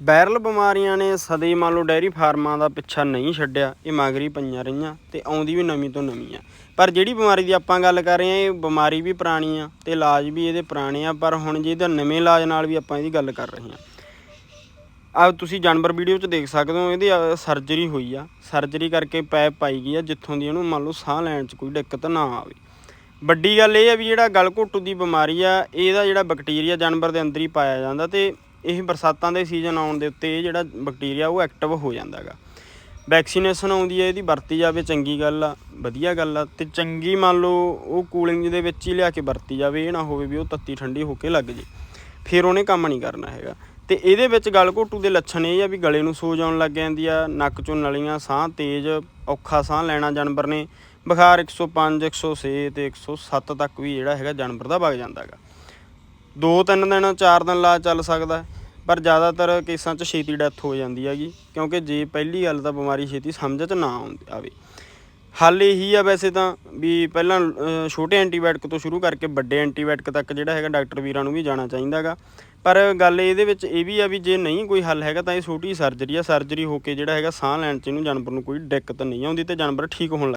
Viral ਬਿਮਾਰੀਆਂ ਨੇ ਸਦੇ ਮੰਨ ਲਓ ਡੈਰੀ ਫਾਰਮਾਂ ਦਾ ਪਿੱਛਾ ਨਹੀਂ ਛੱਡਿਆ, ਇਹ ਮਗਰੀ ਪਈਆਂ ਰਹੀਆਂ ਤੇ ਆਉਂਦੀ ਵੀ ਨਵੀਂ ਤੋਂ ਨਵੀਂ ਆ। ਪਰ ਜਿਹੜੀ ਬਿਮਾਰੀ ਦੀ ਆਪਾਂ ਗੱਲ ਕਰ ਰਹੇ ਹਾਂ, ਇਹ ਬਿਮਾਰੀ ਵੀ ਪੁਰਾਣੀ ਆ ਤੇ ਇਲਾਜ ਵੀ ਇਹਦੇ ਪੁਰਾਣੇ ਆ, ਪਰ ਹੁਣ ਜੇ ਇਹਦਾ ਨਵੇਂ ਇਲਾਜ ਨਾਲ ਵੀ ਆਪਾਂ ਇਹਦੀ ਗੱਲ ਕਰ ਰਹੇ ਹਾਂ। ਆ ਤੁਸੀਂ ਜਾਨਵਰ ਵੀਡੀਓ 'ਚ ਦੇਖ ਸਕਦੇ ਹੋ, ਇਹਦੀ ਸਰਜਰੀ ਹੋਈ ਆ। ਸਰਜਰੀ ਕਰਕੇ ਪੈਪ ਪਾਈ ਗਈ ਆ, ਜਿੱਥੋਂ ਦੀ ਇਹਨੂੰ ਮੰਨ ਲਓ ਸਾਹ ਲੈਣ 'ਚ ਕੋਈ ਦਿੱਕਤ ਨਾ ਆਵੇ। ਵੱਡੀ ਗੱਲ ਇਹ ਆ ਵੀ ਜਿਹੜਾ ਗਲ ਘੋਟੂ ਦੀ ਬਿਮਾਰੀ ਆ, ਇਹਦਾ ਜਿਹੜਾ ਬੈਕਟੀਰੀਆ ਜਾਨਵਰ ਦੇ ਅੰਦਰ ਹੀ ਪਾਇਆ ਜਾਂਦਾ ਤੇ ਇਹ ਬਰਸਾਤਾਂ ਦੇ ਸੀਜ਼ਨ ਆਉਣ ਦੇ ਉੱਤੇ ਇਹ ਜਿਹੜਾ ਬੈਕਟੀਰੀਆ ਉਹ ਐਕਟਿਵ ਹੋ ਜਾਂਦਾ ਜਾਂਦਾਗਾ। ਵੈਕਸੀਨੇਸ਼ਨ ਆਉਂਦੀ ਹੈ, ਇਹਦੀ ਵਰਤੀ ਜਾਵੇ, ਚੰਗੀ ਗੱਲ ਆ, ਵਧੀਆ ਗੱਲ ਆ। ਤੇ ਚੰਗੀ ਮੰਨ ਲਓ ਉਹ ਕੂਲਿੰਗ ਦੇ ਵਿੱਚ ਹੀ ਲਿਆ ਕੇ ਵਰਤੀ ਜਾਵੇ, ਇਹ ਨਾ ਹੋਵੇ ਵੀ ਉਹ ਤੱਤੀ ਠੰਡੀ ਹੋ ਕੇ ਲੱਗ ਜੇ। ਫਿਰ ਉਹਨੇ ਕੰਮ ਨਹੀਂ ਕਰਨਾ ਹੈਗਾ। ਤੇ ਇਹਦੇ ਵਿੱਚ ਗਲ ਘੋਟੂ ਦੇ ਲੱਛਣ ਇਹ ਆ ਵੀ ਗਲੇ ਨੂੰ ਸੋਜ ਆਉਣ ਲੱਗ ਜਾਂਦੀ ਆ, ਨੱਕ ਚੋਂ ਨਲੀਆਂ, ਸਾਹ ਤੇਜ਼, ਔਖਾ ਸਾਹ ਲੈਣਾ ਜਾਨਵਰ ਨੇ। ਬੁਖਾਰ 105 106 ਤੇ 107 ਤੱਕ ਵੀ ਜਿਹੜਾ ਹੈਗਾ ਜਾਨਵਰ ਦਾ ਵਗ ਜਾਂਦਾ ਹੈਗਾ ਦੋ ਤਿੰਨ ਦਿਨ, ਚਾਰ ਦਿਨ ਲਾ ਚੱਲ ਸਕਦਾ। ਪਰ ਜ਼ਿਆਦਾਤਰ ਕੇਸਾਂ 'ਚ ਛੇਤੀ ਡੈਥ ਹੋ ਜਾਂਦੀ ਹੈਗੀ, ਕਿਉਂਕਿ ਜੇ ਪਹਿਲੀ ਗੱਲ ਤਾਂ ਬਿਮਾਰੀ ਛੇਤੀ ਸਮਝ 'ਚ ਨਾ ਆਉਂਦੀ ਆਵੇ। ਹੱਲ ਇਹੀ ਆ ਵੈਸੇ ਤਾਂ ਵੀ ਪਹਿਲਾਂ ਛੋਟੇ ਐਂਟੀਬਾਇਓਟਿਕ ਤੋਂ ਸ਼ੁਰੂ ਕਰਕੇ ਵੱਡੇ ਐਂਟੀਬਾਇਓਟਿਕ ਤੱਕ ਜਿਹੜਾ ਹੈਗਾ ਡਾਕਟਰ ਵੀਰਾਂ ਨੂੰ ਵੀ ਜਾਣਾ ਚਾਹੀਦਾਗਾ ਪਰ ਗੱਲ ਇਹਦੇ ਵਿੱਚ ਇਹ ਵੀ ਆ ਵੀ ਜੇ ਨਹੀਂ ਕੋਈ ਹੱਲ ਹੈਗਾ ਤਾਂ ਇਹ ਛੋਟੀ ਸਰਜਰੀ ਆ। ਸਰਜਰੀ ਹੋ ਕੇ ਜਿਹੜਾ ਹੈਗਾ ਸਾਹ ਲੈਣ 'ਚ ਇਹਨੂੰ ਜਾਨਵਰ ਨੂੰ ਕੋਈ ਦਿੱਕਤ ਨਹੀਂ ਆਉਂਦੀ ਤੇ ਜਾਨਵਰ ਠੀਕ ਹੋਣ ਲੱਗ